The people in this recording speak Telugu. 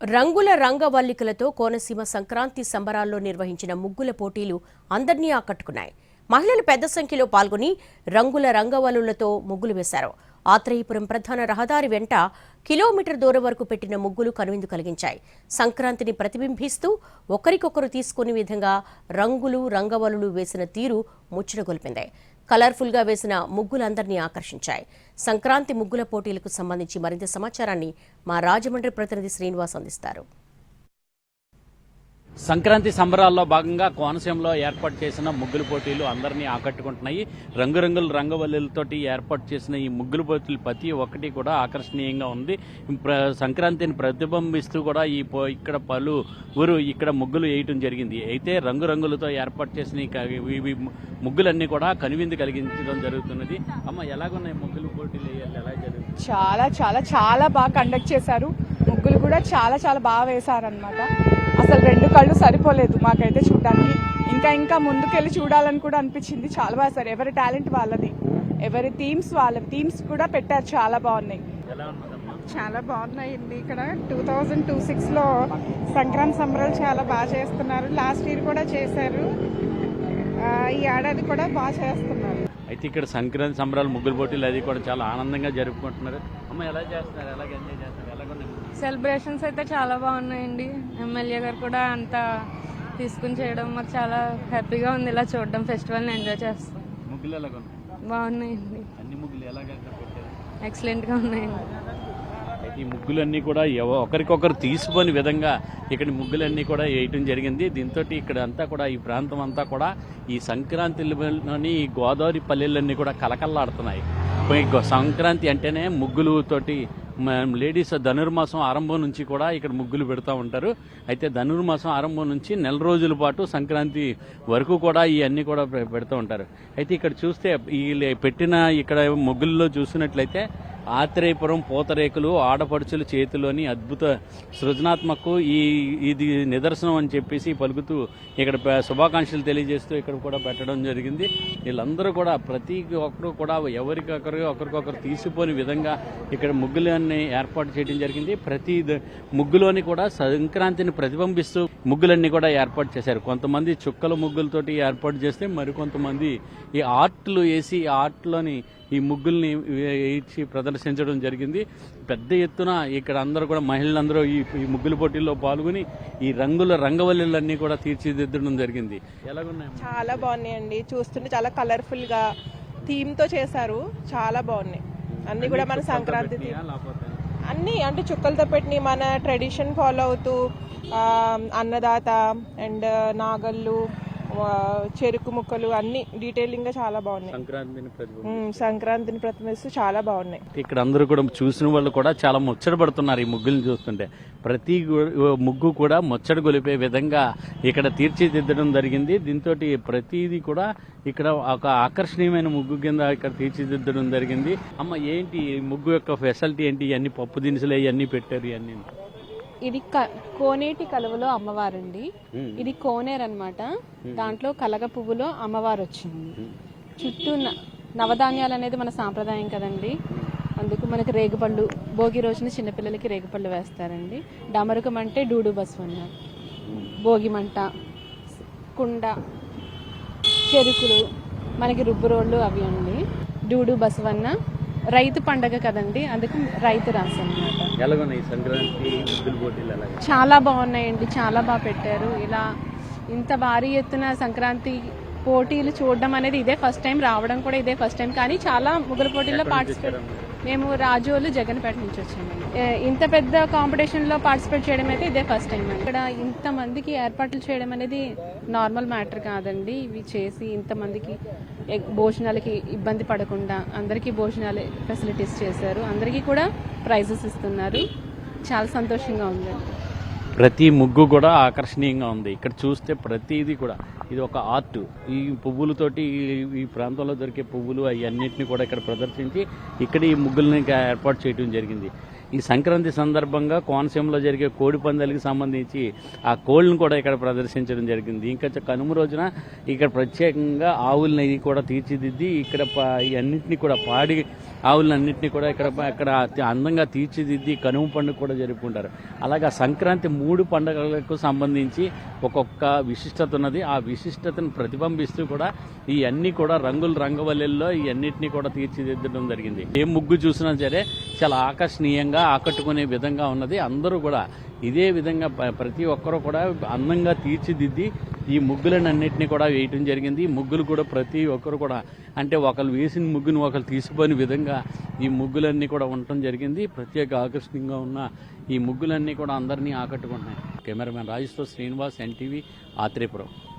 రంగుల రంగవల్లికలతో కోనసీమ సంక్రాంతి సంబరాల్లో నిర్వహించిన ముగ్గుల పోటీలు అందరినీ ఆకట్టుకున్నాయి. మహిళలు పెద్ద సంఖ్యలో పాల్గొని రంగుల రంగవల్లులతో ముగ్గులు వేశారు. ఆత్రేయపురం ప్రధాన రహదారి వెంట కిలోమీటర్ దూరం వరకు పెట్టిన ముగ్గులు కనువిందు కలిగించాయి. సంక్రాంతిని ప్రతిబింబిస్తూ ఒకరికొకరు తీసుకునే విధంగా రంగులు రంగవల్లులు వేసిన తీరు ముచ్చటగొల్పింది కలర్ఫుల్గా వేసిన ముగ్గులందరినీ ఆకర్షించాయి. సంక్రాంతి ముగ్గుల పోటీలకు సంబంధించి మరింత సమాచారాన్ని మా రాజమండ్రి ప్రతినిధి శ్రీనివాస్ అందిస్తారు. సంక్రాంతి సంబరాల్లో భాగంగా కోనసీమలో ఏర్పాటు చేసిన ముగ్గులు పోటీలు అందరినీ ఆకట్టుకుంటున్నాయి. రంగురంగుల రంగవల్లులతోటి ఏర్పాటు చేసిన ఈ ముగ్గులు పోటీలు ప్రతి ఒక్కటి కూడా ఆకర్షణీయంగా ఉంది. ప్ర- సంక్రాంతిని ప్రతిబింబిస్తూ కూడా ఈ ఇక్కడ పలు ఊరు ఇక్కడ ముగ్గులు వేయటం జరిగింది. అయితే రంగురంగులతో ఏర్పాటు చేసిన ఇవి ముగ్గులన్నీ కూడా కనువిందు కలిగించడం జరుగుతున్నది. అమ్మ ఎలాగున్నాయి ముగ్గులు పోటీలు ఎలా జరుగుతుంది చాలా చాలా చాలా బాగా కండక్ట్ చేశారు. ముగ్గులు కూడా చాలా చాలా బాగా వేశారనమాట అసలు రెండు కళ్ళు సరిపోలేదు మాకైతే చూడడానికి. ఇంకా ఇంకా ముందుకెళ్ళి చూడాలని కూడా అనిపించింది. చాలా బాగా సార్ ఎవరి టాలెంట్ వాళ్ళది. ఎవరి థీమ్స్ వాళ్ళవి థీమ్స్ కూడా పెట్టారు. చాలా బాగున్నాయి. ఎలా చాలా బాగున్నాయండి. ఇక్కడ టూ థౌజండ్ టూ సిక్స్లో సంక్రాంతి సంబరాలు చాలా బాగా చేస్తున్నారు. లాస్ట్ ఇయర్ కూడా చేశారు. ఈ ఏడాది కూడా బాగా చేస్తున్నారు. అయితే ఇక్కడ సంక్రాంతి సంబరాలు ముగ్గులు పోటీలు అది కూడా చాలా ఆనందంగా జరుపుకుంటున్నారు. అమ్మ ఎలా చేస్తున్నారు? ఎలాగ ఎంజాయ్ చేస్తున్నారు? సెలబ్రేషన్స్ అయితే చాలా బాగున్నాయండి. ఎమ్మెల్యే గారు కూడా అంత తీసుకుని చేయడం మాకు చాలా హ్యాపీగా ఉంది. ఇలా చూడడం ఫెస్టివల్ని ఎంజాయ్ చేస్తాం. ముగ్గులు ఎలాగ ఉన్నాయి? బాగున్నాయండి. అన్ని ముగ్గులు ఎలాగ పెట్టారు? ఎక్సలెంట్గా ఉన్నాయండి. అయితే ఈ ముగ్గులన్నీ కూడా ఎవ- ఒకరికొకరు తీసుకొని విధంగా ఇక్కడ ముగ్గులన్నీ కూడా వేయటం జరిగింది. దీంతో ఇక్కడ అంతా కూడా ఈ ప్రాంతం అంతా కూడా ఈ సంక్రాంతిలోని ఈ గోదావరి పల్లెలన్నీ కూడా కలకల్లాడుతున్నాయి గో- సంక్రాంతి అంటేనే ముగ్గులతోటి మ- లేడీస్ ధనుర్మాసం ఆరంభం నుంచి కూడా ఇక్కడ ముగ్గులు పెడతా ఉంటారు. అయితే ధనుర్మాసం ఆరంభం నుంచి నెల రోజుల పాటు సంక్రాంతి వరకు కూడా ఇవన్నీ కూడా పెడుతూ ఉంటారు. అయితే ఇక్కడ చూస్తే ఈ పెట్టిన ఇక్కడ ముగ్గుల్లో చూసినట్లయితే ఆత్రేయపురం పూతరేకులు ఆడపడుచుల చేతిలోని అద్భుత సృజనాత్మకు ఈ ఇది నిదర్శనం అని చెప్పేసి పలుకుతూ ఇక్కడ శుభాకాంక్షలు తెలియజేస్తూ ఇక్కడ కూడా పెట్టడం జరిగింది. వీళ్ళందరూ కూడా ప్రతి ఒక్కరు కూడా ఎవరికొకరు ఒకరికొకరు తీసిపోని విధంగా ఇక్కడ ముగ్గులన్నీ ఏర్పాటు చేయడం జరిగింది. ప్రతి ముగ్గులోని కూడా సంక్రాంతిని ప్రతిబింబిస్తూ ముగ్గులన్నీ కూడా ఏర్పాటు చేశారు. కొంతమంది చుక్కల ముగ్గులతోటి ఏర్పాటు చేస్తే మరికొంతమంది ఈ ఆర్ట్లు వేసి ఈ ఆర్ట్లోని ఈ ముగ్గుల్ని వేయించి ప్రదర్శించడం జరిగింది. పెద్ద ఎత్తున ఇక్కడ అందరూ కూడా మహిళలందరూ ఈ ఈ ముగ్గుల పోటీల్లో పాల్గొని ఈ రంగుల రంగవల్లులన్నీ కూడా తీర్చిదిద్దడం జరిగింది. ఎలాగున్నాయి చాలా బాగున్నాయండి. చూస్తుంటే చాలా కలర్ఫుల్గా థీమ్తో చేశారు. చాలా బాగున్నాయి. అన్ని కూడా మన సంక్రాంతి. అన్ని అంటే చుక్కలతో పెట్టిన మన ట్రెడిషన్ ఫాలో అవుతూ అన్నదాత అండ్ నాగళ్ళు చెరుకు ముక్కలు అన్ని డీటెయిలింగ్గా చాలా బాగున్నాయి. సంక్రాంతిని ప్రతిబింబిస్తూ. సంక్రాంతిని ప్రతిబింబిస్తూ చాలా బాగున్నాయి. ఇక్కడ అందరూ కూడా చూసిన వాళ్ళు కూడా చాలా ముచ్చట పడుతున్నారు ఈ ముగ్గుల్ని చూస్తుంటే. ప్రతి గు- ముగ్గు కూడా ముచ్చట గొలిపే విధంగా ఇక్కడ తీర్చిదిద్దడం జరిగింది. దీంతో ప్రతిదీ కూడా ఇక్కడ ఒక ఆకర్షణీయమైన ముగ్గు కింద ఇక్కడ తీర్చిదిద్దడం జరిగింది. అమ్మ ఏంటి ఈ ముగ్గు యొక్క ఫెసిలిటీ ఏంటి? ఇవన్నీ పప్పు దినుసులు ఇవన్నీ పెట్టారు ఇవన్నీ ఇది కోనేటి కలువలో అమ్మవారండి. ఇది కోనేరు అన్నమాట దాంట్లో కలగ పువ్వులో అమ్మవారు వచ్చింది చుట్టూ నవధాన్యాలు అనేది మన సాంప్రదాయం కదండి. అందుకు మనకి రేగుపళ్ళు భోగి రోజున చిన్నపిల్లలకి రేగుపళ్ళు వేస్తారండి. డమరుకం అంటే డూడు బస్వన్న. భోగి మంట కుండ చెరుకులు మనకి రుబ్బు రోళ్ళు అవి అండి. డూడు బసవన్న రైతు పండగ కదండి అందుకు రైతు రాసి చాలా బాగున్నాయండి చాలా బాగా పెట్టారు. ఇలా ఇంత భారీ ఎత్తున సంక్రాంతి పోటీలు చూడడం అనేది ఇదే ఫస్ట్ టైం రావడం కూడా ఇదే ఫస్ట్ టైం. కానీ చాలా ముగ్గురు పోటీల్లో పార్టిసిపేట్ మేము రాజోలు జగన్పేట నుంచి వచ్చామండి. ఇంత పెద్ద కాంపిటీషన్లో పార్టిసిపేట్ చేయడం అయితే ఇదే ఫస్ట్ టైం అండి. ఇక్కడ ఇంత మందికి ఏర్పాట్లు చేయడం అనేది నార్మల్ మ్యాటర్ కాదండి. ఇవి చేసి ఇంత మందికి భోజనాలకి ఇబ్బంది పడకుండా అందరికీ భోజనాలు ఫెసిలిటీస్ చేశారు. అందరికీ కూడా ప్రైజెస్ ఇస్తున్నారు. చాలా సంతోషంగా ఉందండి. ప్రతి ముగ్గు కూడా ఆకర్షణీయంగా ఉంది. ఇక్కడ చూస్తే ప్రతిదీ కూడా. ఇది ఒక ఆర్ట్. ఈ పువ్వులతోటి ఈ- ప్రాంతంలో దొరికే పువ్వులు అవన్నింటినీ కూడా ఇక్కడ ప్రదర్శించి ఇక్కడ ఈ ముగ్గుల్ని ఏర్పాటు చేయడం జరిగింది. ఈ సంక్రాంతి సందర్భంగా కోనసీమలో జరిగే కోడి పందాలకి సంబంధించి ఆ కోళ్ళను కూడా ఇక్కడ ప్రదర్శించడం జరిగింది. ఇంకా కనుమ రోజున ఇక్కడ ప్రత్యేకంగా ఆవులని కూడా తీర్చిదిద్ది ఇక్కడ అన్నింటినీ కూడా పాడి ఆవులన్నింటినీ కూడా ఇక్కడ ఇక్కడ అందంగా తీర్చిదిద్ది కనుమ పండుగ కూడా జరుపుకుంటారు. అలాగే సంక్రాంతి మూడు పండుగలకు సంబంధించి ఒక్కొక్క విశిష్టత ఉన్నది. ఆ విశిష్టతను ప్రతిబింబిస్తూ కూడా ఈ అన్ని కూడా రంగుల రంగవల్లిల్లో ఈ అన్నింటినీ కూడా తీర్చిదిద్దడం జరిగింది. ఏ ముగ్గు చూసినా సరే చాలా ఆకర్షణీయంగా ఆకట్టుకునే విధంగా ఉన్నది. అందరూ కూడా ఇదే విధంగా ప్రతి ఒక్కరూ కూడా అందంగా తీర్చిదిద్ది ఈ ముగ్గులన్నింటినీ కూడా వేయటం జరిగింది. ఈ ముగ్గులు కూడా ప్రతి ఒక్కరు కూడా అంటే ఒకరు వేసిన ముగ్గును ఒకరు తీసుకుని విధంగా ఈ ముగ్గులన్నీ కూడా ఉండటం జరిగింది. ప్రత్యేక ఆకర్షణీయంగా ఉన్న ఈ ముగ్గులన్నీ కూడా అందరినీ ఆకట్టుకుంటున్నాయి. Cameraman Rajeshwar Srinivas NTV Atreyapuram